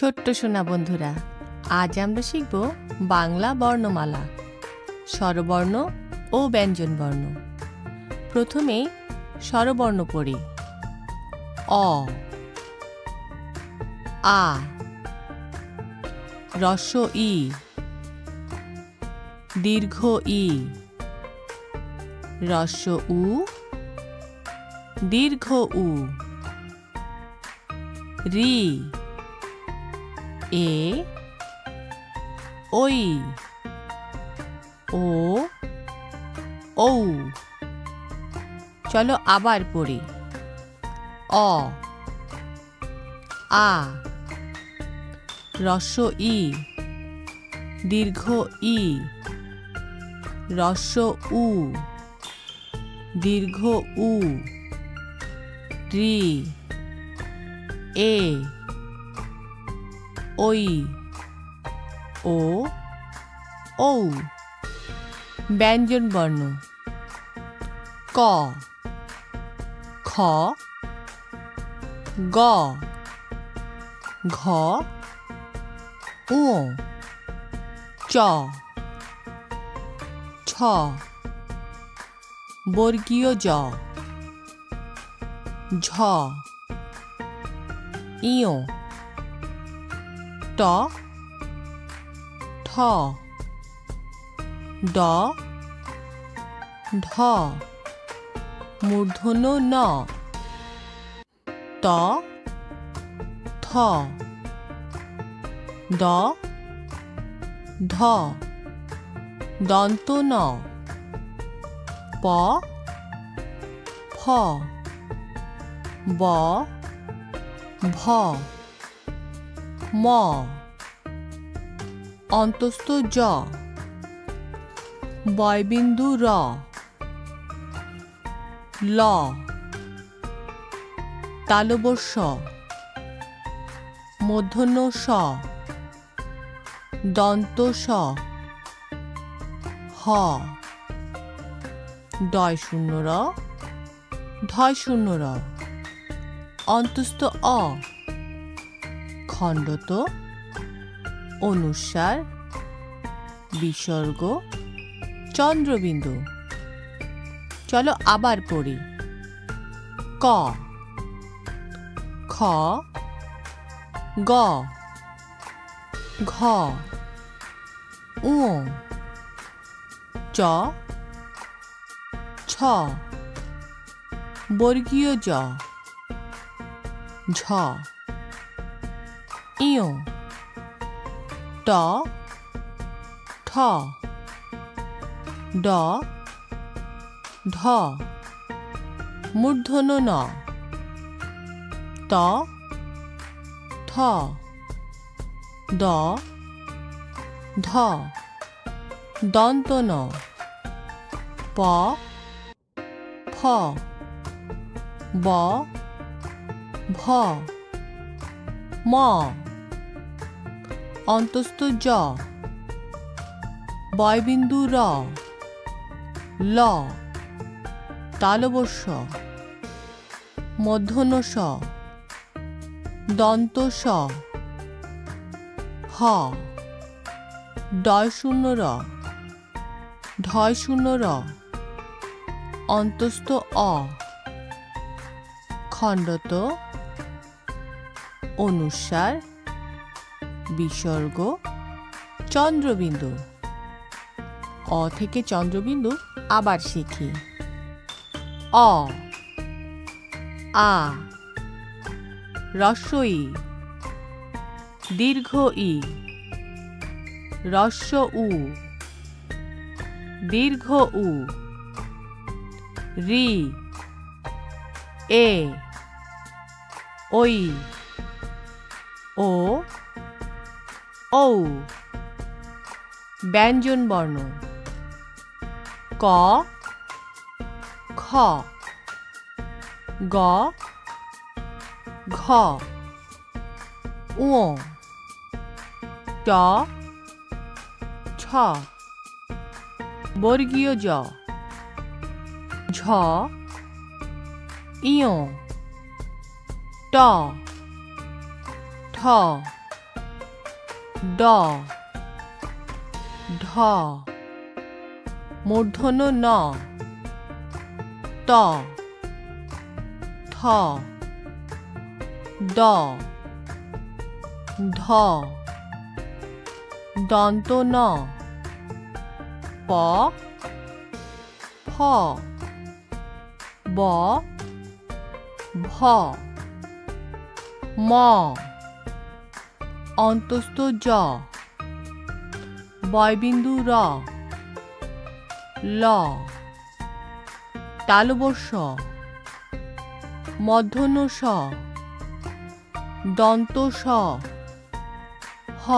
ছোট্ট সোনা বন্ধুরা, আজ আমরা শিখব বাংলা বর্ণমালা, স্বরবর্ণ ও ব্যঞ্জনবর্ণ প্রথমে স্বরবর্ণ পড়ি। অ, আ রস্য ই, দীর্ঘ ই রস্য উ, দীর্ঘ উ, রি এ, ওই, ও, ঔ। চলো আবার পড়ি। অ, আ, রস্য ই, দীর্ঘ ই। রস্য উ, দীর্ঘ উ। রি, এ। ওই, ও, ঔ। ব্যঞ্জন বর্ণ। ক। খ। গ। ঘ। উ চ। ছ। বর্গীয় জ। ঝ। ইয়। ট ঠ ড, ঢ, মূর্ধন্য ন ত থ দ ধ, দন্ত ন, প, ফ, ব, ভ ম অন্তস্থ জ, বয়বিন্দু র, ল তালবস্য মূর্ধন্য স, দন্ত স, হ ডয় শূন্য র ঢয় শূন্য র, অন্তস্থ অ। খণ্ডত, অনুসার, বিসর্গ, চন্দ্রবিন্দু। চলো আবার পড়ি। ক। খ। গ। ঘ। উ চ। ছ। বর্গীয় জ। ঝ। ইয় ট ঠ ড ঢ মূর্ধন্য ন ত থ দ ধ দন্ত ন প ফ ব ভ ম অন্তস্থ জ। বয়বিন্দু র। ল। তালবস্য মধ্যন স। দন্ত স। হ। ডয় শূন্য র। ঢয় শূন্য র। অন্তস্থ অ। খণ্ডত অনুস্বার বিসর্গ চন্দ্রবিন্দু। অ থেকে চন্দ্রবিন্দু আবার শিখি। অ। আ। রস্বই দীর্ঘ ই রস্য উ দীর্ঘ উ রি। এ। ওই ও। ঔ। ব্যঞ্জন বর্ণ। ক। খ। গ। ঘ। উ ট। ছ বর্গীয় জ। ঝ। ইয়। ট। ঠ। ড। ঢ। মূর্ধন্য ন। ত। থ। দ। ধ। দন্ত ন। প। ফ। ব। ভ। ম। অন্তস্থ জ। বয়বিন্দু র। ল। তালবস্য মধ্যন্য স। দন্ত স। হ।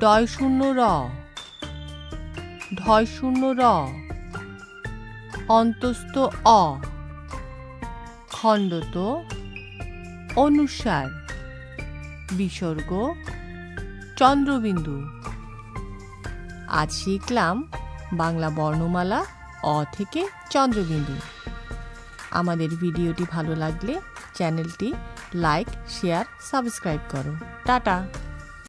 ডয় শূন্য র। ঢয় শূন্য র। অন্তস্থ অ। খণ্ডত অনুসার। বিসর্গ, চন্দ্রবিন্দু। আজ শিখলাম বাংলা বর্ণমালা অ থেকে চন্দ্রবিন্দু। আমাদের ভিডিওটি ভালো লাগলে চ্যানেলটি লাইক, শেয়ার, সাবস্ক্রাইব করো। Ta ta!